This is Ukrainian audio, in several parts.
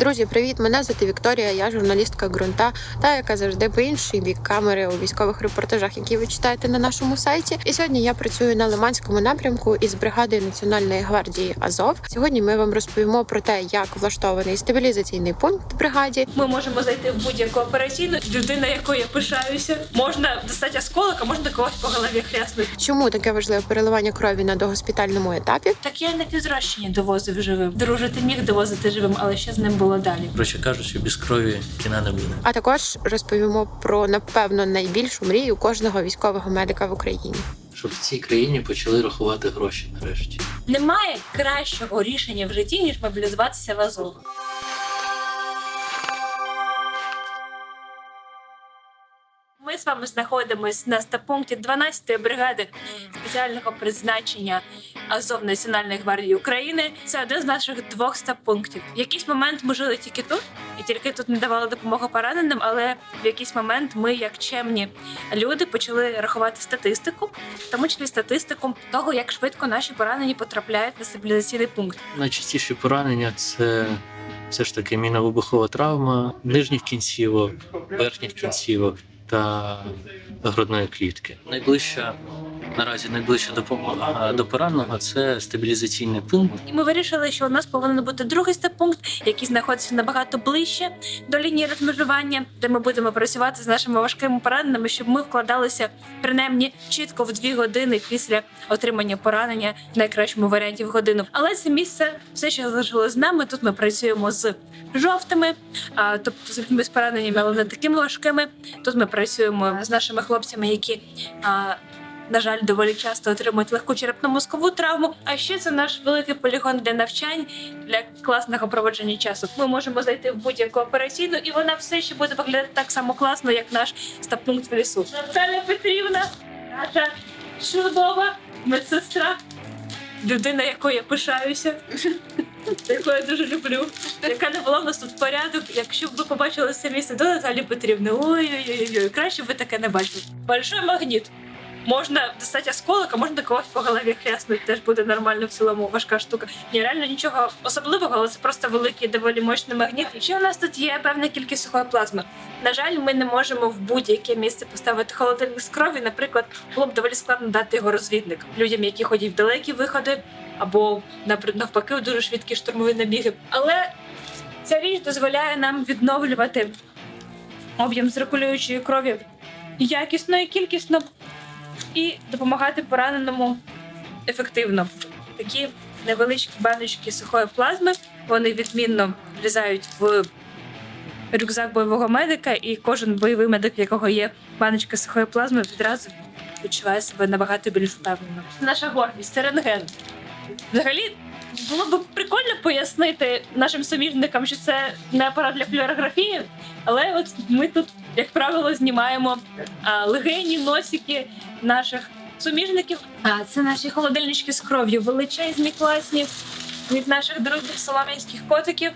Друзі, привіт! Мене звати Вікторія. Я журналістка ґрунта, та яка завжди по інший бік камери у військових репортажах, які ви читаєте на нашому сайті. І сьогодні я працюю на Лиманському напрямку із бригадою Національної гвардії Азов. Сьогодні ми вам розповімо про те, як влаштований стабілізаційний пункт в бригаді, Ми можемо зайти в будь-яку операційну. Людина, якою я пишаюся, можна достати осколок, а можна когось по голові хряснути. чому таке важливе переливання крові на догоспітальному етапі. Так я на фізрощині довозив живим. Друже, ти міг довозити живим, але що з ним було далі? Коротше кажучи, без крові кіна не буде. А також розповімо про напевно найбільшу мрію кожного військового медика в Україні. Щоб в цій країні почали рахувати гроші нарешті. Немає кращого рішення в житті, ніж мобілізуватися в Азов. З вами знаходимось на стапункті 12-ї бригади спеціального призначення Азов Національної гвардії України. Це один з наших двох стапунктів. В якийсь момент ми жили тільки тут, і тільки тут не давали допомогу пораненим. Але в якийсь момент ми, як чемні люди, почали рахувати статистику, в тому числі статистику того, як швидко наші поранені потрапляють на стабілізаційний пункт. Найчастіші поранення це все ж таки міновибухова травма нижніх кінцівок, верхніх кінцівок та грудної клітки. Найближча наразі найближча допомога до пораненого це стабілізаційний пункт. І ми вирішили, що у нас повинен бути другий степункт, який знаходиться набагато ближче до лінії розмежування, де ми будемо працювати з нашими важкими пораненими, щоб ми вкладалися принаймні чітко в дві години після отримання поранення в найкращому варіанті в годину. Але це місце все ще залишилось з нами. Тут ми працюємо з жовтими, тобто з пораненнями, але не такими важкими. Тут ми працюємо з нашими хлопцями, які. На жаль, доволі часто отримують легку черепно-мозкову травму. А ще це наш великий полігон для навчань для класного проводження часу. Ми можемо зайти в будь-яку операційну, і вона все ще буде виглядати так само класно, як наш стапункт в лісу. Наталя Петрівна, наша чудова медсестра, людина, якою я пишаюся. Яку я дуже люблю, яка не була в нас тут порядок. Якщо б ви побачили це місце до Наталі Петрівни, ой-ой-ой, краще б ви таке не бачили. Большой магніт. Можна достати осколок, а можна когось по голові хряснути, теж буде нормально в цілому важка штука. Ні, реально нічого особливого, але це просто великий, доволі мощний магніт. Ще у нас тут є певна кількість сухої плазми. На жаль, ми не можемо в будь-яке місце поставити холодильник з крові. Наприклад, було б доволі складно дати його розвідникам, людям, які ходять в далекі виходи, або навпаки, у дуже швидкі штурмові набіги. Але ця річ дозволяє нам відновлювати об'єм циркулюючої крові якісно і кількісно і допомагати пораненому ефективно. Такі невеличкі баночки сухої плазми вони відмінно влізають в рюкзак бойового медика, і кожен бойовий медик, в якого є баночка сухої плазми, відразу відчуває себе набагато більш впевнено. Наша гордість це рентген. Взагалі. Було б прикольно пояснити нашим суміжникам, що це не апарат для флюорографії, але от ми тут, як правило, знімаємо легені, носики наших суміжників. А це наші холодильнички з кров'ю, величезні, класні від наших друзів солом'янських котиків.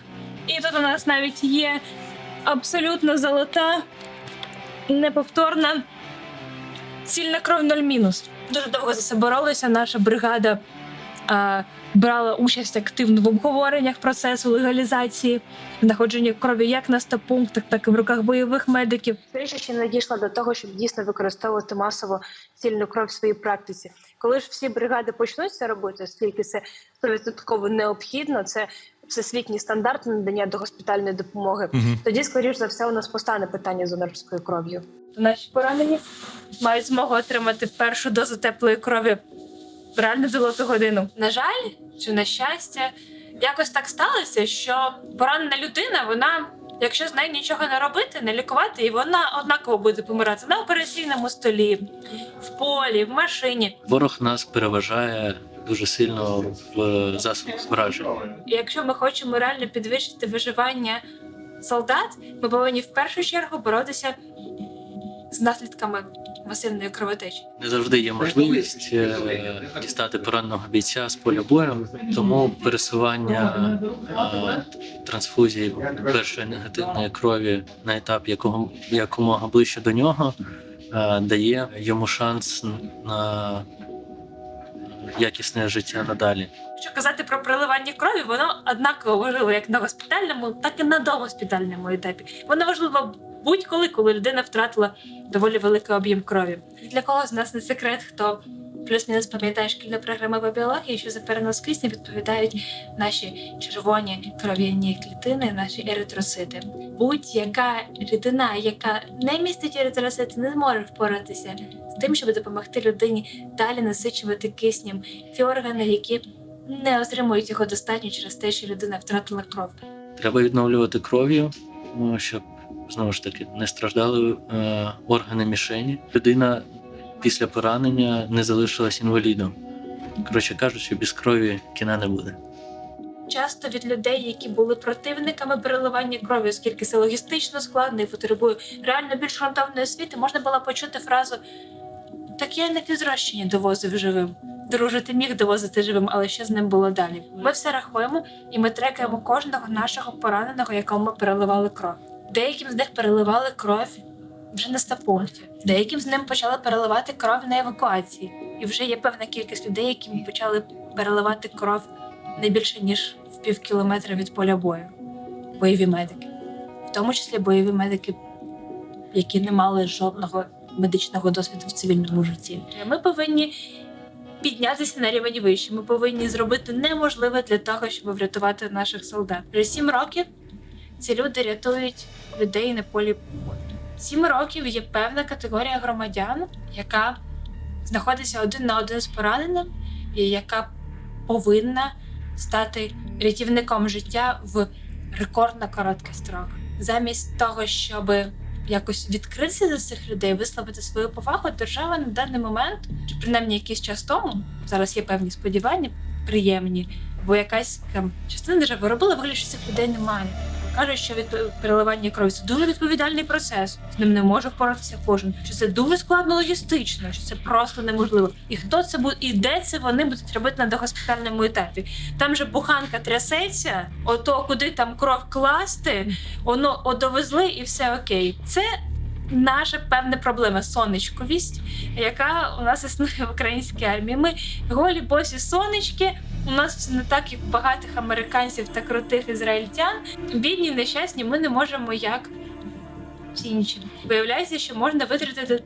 І тут у нас навіть є абсолютно золота, неповторна сильна кров 0 мінус. Дуже довго за це боролися. Наша бригада брала участь активно в обговореннях процесу легалізації, знаходження крові як на стапунктах, так і в руках бойових медиків. Скоріше ще не дійшла до того, щоб дійсно використовувати масово цільну кров в своїй практиці. Коли ж всі бригади почнуть це робити, оскільки це 100% необхідно, це всесвітній стандарт надання до госпітальної допомоги. Тоді, скоріш за все, у нас постане питання з донорською кров'ю. Наші поранені мають змогу отримати першу дозу теплої крові реально золоту годину. На жаль, чи на щастя, якось так сталося, що поранена людина, вона. Якщо з нею нічого не робити, не лікувати, і вона однаково буде помирати на операційному столі, в полі, в машині. Ворог нас переважає дуже сильно в засобах враження. Якщо ми хочемо реально підвищити виживання солдат, ми повинні в першу чергу боротися з наслідками масивної кровотечі. Не завжди є можливість е, дістати пораненого бійця з поля бою, тому пересування е, трансфузії першої негативної крові на етап якого якомога ближче до нього е, дає йому шанс на якісне життя надалі. Якщо казати про переливання крові, воно однаково важливо як на госпітальному, так і на догоспітальному етапі. Воно важливо будь-коли, коли людина втратила доволі великий об'єм крові. Для кого з нас не секрет, хто плюс-мінус пам'ятає шкільну програму по біології, що за перенос кисню відповідають наші червоні кров'яні клітини, наші еритроцити. Будь-яка рідина, яка не містить еритроцити, не зможе впоратися з тим, щоб допомогти людині далі насичувати киснем ті органи, які не отримують його достатньо через те, що людина втратила кров. Треба відновлювати кров'ю, ну, щоб знову ж таки не страждали е, органи мішені. Людина після поранення не залишилась інвалідом. Коротше кажучи, без крові кіна не буде. Часто від людей, які були противниками переливання крові, оскільки це логістично складно і потребує реально більш ґрунтовної освіти, можна було почути фразу Так я на фізрощині довозив живим. Друже, ти міг довозити живим, але що з ним було далі? Ми все рахуємо і ми трекаємо кожного нашого пораненого, якому ми переливали кров. Деяким з них переливали кров вже на стапункті, деяким з ним почали переливати кров на евакуації. І вже є певна кількість людей, яким почали переливати кров не більше ніж в пів кілометра від поля бою. Бойові медики, в тому числі бойові медики, які не мали жодного медичного досвіду в цивільному житті. Ми повинні піднятися на рівень вище. Ми повинні зробити неможливе для того, щоб врятувати наших солдат. Вже сім років ці люди рятують людей на полі бою. Сім років є певна категорія громадян, яка знаходиться один на один з пораненим, і яка повинна стати рятівником життя в рекордно короткий строк. Замість того, щоб якось відкритися до цих людей, висловити свою повагу, держава на даний момент, чи принаймні якийсь час тому, зараз є певні сподівання, приємні, бо якась там частина держави робила вигляд, що цих людей немає. Кажуть, що від переливання крові це дуже відповідальний процес. З ним не може впоратися кожен. Що це дуже складно логістично, що це просто неможливо. І хто це буде, і де це вони будуть робити на догоспітальному етапі? Там же буханка трясеться, ото куди там кров класти, воно одовезли і все окей. Це наша певна проблема сонечковість, яка у нас існує в українській армії. Ми голі босі сонечки. У нас не так, як багатих американців та крутих ізраїльтян. Бідні, нещасні, ми не можемо як всі інші. Виявляється, що можна витратити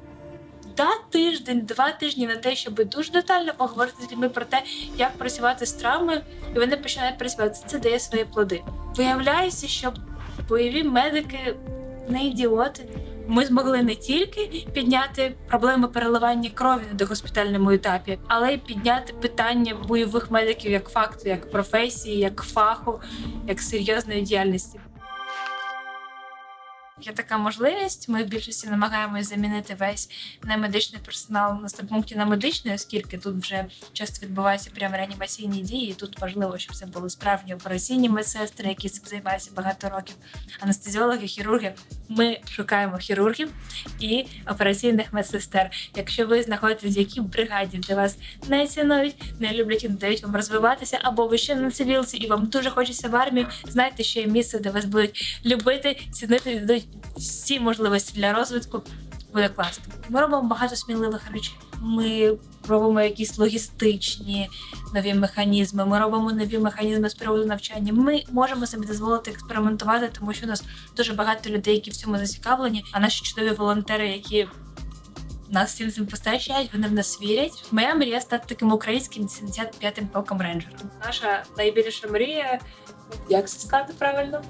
та тиждень, два тижні на те, щоб дуже детально поговорити з людьми про те, як працювати з травмою, і вони починають працювати. Це дає свої плоди. Виявляється, що бойові медики не ідіоти. Ми змогли не тільки підняти проблеми переливання крові на догоспітальному етапі, але й підняти питання бойових медиків як факту, як професії, як фаху, як серйозної діяльності. Є така можливість. Ми в більшості намагаємось замінити весь немедичний персонал на стабпункті на медичний, оскільки тут вже часто відбуваються прямо реанімаційні дії. І тут важливо, щоб це були справжні операційні медсестри, які цим займаються багато років. Анестезіологи, хірурги. Ми шукаємо хірургів і операційних медсестер. Якщо ви знаходитесь в якій бригаді, де вас не цінують, не люблять і не дають вам розвиватися, або ви ще на цивілці, і вам дуже хочеться в армію, знайте, що є місце, де вас будуть любити, цінити дадуть всі можливості для розвитку. Буде класно. Ми робимо багато сміливих речей. Ми робимо якісь логістичні нові механізми. Ми робимо нові механізми з приводу навчання. Ми можемо собі дозволити експериментувати, тому що у нас дуже багато людей, які в цьому зацікавлені. А наші чудові волонтери, які нас всім цим постачають, вони в нас вірять. Моя мрія стати таким українським 75-м полком рейнджером. Наша найбільша мрія, як це сказати правильно?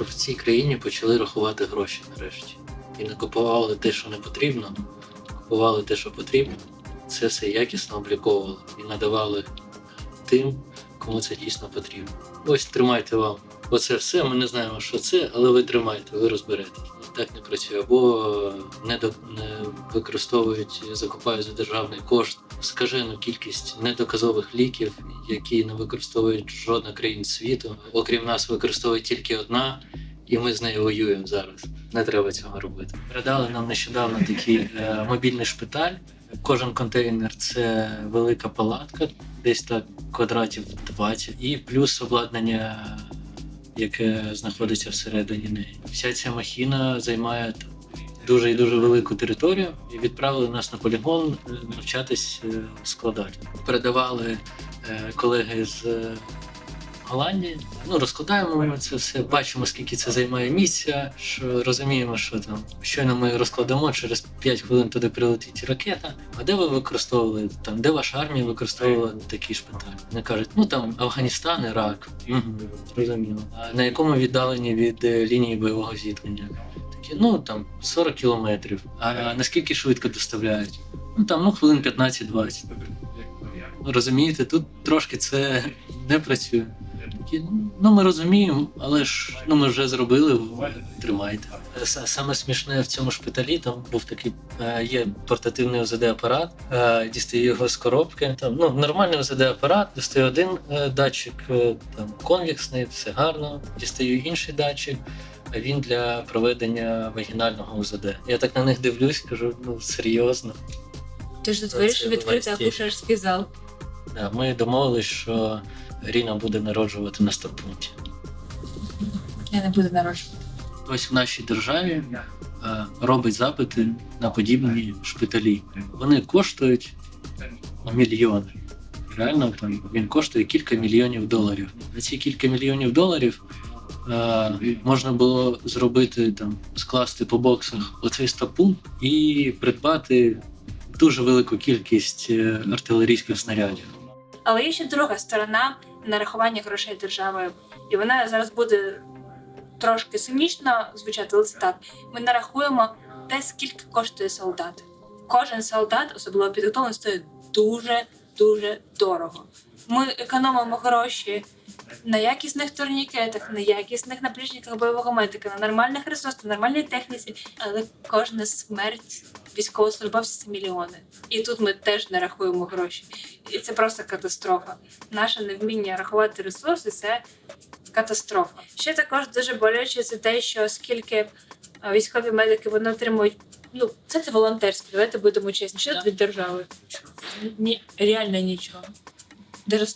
Щоб в цій країні почали рахувати гроші нарешті. І не купували те, що не потрібно, купували те, що потрібно. Це все якісно обліковували і надавали тим, кому це дійсно потрібно. Ось тримайте вам. Оце все. Ми не знаємо, що це, але ви тримайте, ви розберетесь. Так не працює. Або не, до, використовують, закупають за державний кошт скажену кількість недоказових ліків, які не використовують жодна країн світу. Окрім нас, використовує тільки одна, і ми з нею воюємо зараз. Не треба цього робити. Передали нам нещодавно такий е, мобільний шпиталь. Кожен контейнер це велика палатка, десь так квадратів 20, і плюс обладнання, яке знаходиться всередині неї. Вся ця махіна займає там дуже і дуже велику територію і відправили нас на полігон е, навчатись е, складати. Передавали е, колеги з Голландії. Ну, розкладаємо ми це все, бачимо, скільки це займає місця, що розуміємо, що там щойно ми розкладемо, через 5 хвилин туди прилетить ракета. А де ви використовували там, де ваша армія використовувала такі шпиталі? Вони кажуть, ну там Афганістан, Ірак. Угу, зрозуміло. А на якому віддаленні від е, лінії бойового зіткнення? Такі, ну там 40 кілометрів. А наскільки швидко доставляють? Ну там ну хвилин 15-20. Розумієте, тут трошки це не працює. Такі, ну ми розуміємо, але ж ну ми вже зробили, тримайте. Саме смішне в цьому шпиталі там був такий е, є портативний ОЗД апарат, е, дістаю його з коробки. Там ну нормальний ОЗД апарат, дістаю один е, датчик, е, там конвексний, все гарно. Дістаю інший датчик. А він для проведення вагінального ОЗД. Я так на них дивлюсь, кажу, ну серйозно. Ти ж тут вирішив відкрити акушерський зал. Да, ми домовились, що Ріна буде народжувати на стопунті. Я не буду народжувати. Хтось в нашій державі е, робить запити на подібні шпиталі. Вони коштують мільйони. Реально там він коштує кілька мільйонів доларів. За ці кілька мільйонів доларів е, можна було зробити там, скласти по боксах оцей стопун і придбати дуже велику кількість е, артилерійських снарядів. Але є ще друга сторона нарахування грошей державою, і вона зараз буде трошки цинічно звучати, але це так. Ми нарахуємо те, скільки коштує солдат. Кожен солдат, особливо підготовлений, стоїть дуже дуже дорого. Ми економимо гроші на якісних турнікетах, на якісних наплічниках бойового медика, на нормальних ресурсах, на нормальній техніці, але кожна смерть військовослужбовця це мільйони. І тут ми теж не рахуємо гроші. І це просто катастрофа. Наше невміння рахувати ресурси це катастрофа. Ще також дуже боляче це те, що оскільки е, військові медики вони отримують. Ну, це це волонтерське, давайте будемо чесні. Що тут від держави? Ні, реально нічого. Даже.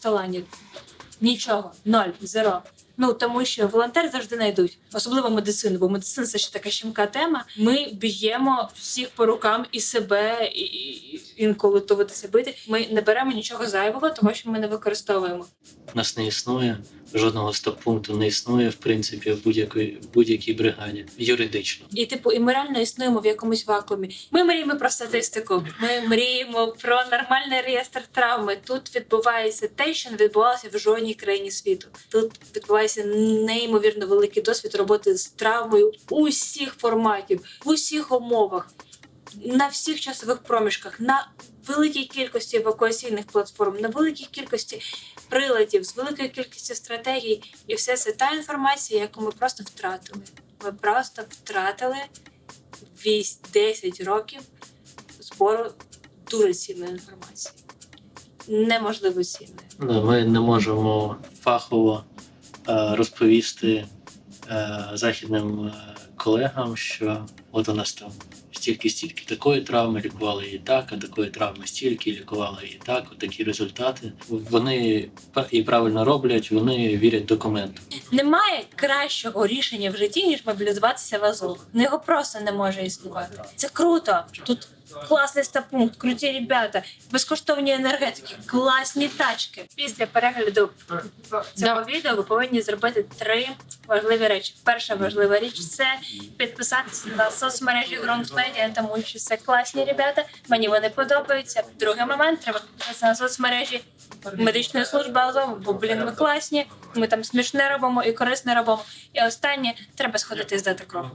Нічого, ноль, зеро. Ну тому що волонтери завжди знайдуть, особливо медицину, бо медицина це ще така щемка тема. Ми б'ємо всіх по рукам і себе, і, інколи доведеться бити. Ми не беремо нічого зайвого, тому що ми не використовуємо. Нас не існує жодного стоп-пункту, не існує в принципі в будь-якій будь-якій бригаді юридично. І типу, і ми реально існуємо в якомусь вакуумі. Ми мріємо про статистику. Ми мріємо про нормальний реєстр травми. Тут відбувається те, що не відбувалося в жодній країні світу. Тут відбувається неймовірно великий досвід роботи з травмою усіх форматів, в усіх умовах. На всіх часових проміжках, на великій кількості евакуаційних платформ, на великій кількості приладів, з великою кількістю стратегій, і все це та інформація, яку ми просто втратили. Ми просто втратили 8, 10 років збору дуже цінної інформації. Неможливо цінної. Ну, Ми не можемо фахово е, розповісти е, західним е, колегам, що от у нас там стільки стільки такої травми лікували її так, а такої травми стільки лікували її так, от такі результати. Вони і правильно роблять, вони вірять документам. Немає кращого рішення в житті, ніж мобілізуватися в Азов. Ну його просто не може існувати. Це круто. Тут класний стапункт, круті ребята, безкоштовні енергетики, класні тачки. Після перегляду цього відео ви повинні зробити три важливі речі. Перша важлива річ це підписатися на соцмережі Медіа, тому що це класні ребята. Мені вони подобаються. Другий момент треба підписатися на соцмережі медичної служби Азов, бо блін, ми класні. Ми там смішне робимо і корисне робимо. І останнє треба сходити здати кров.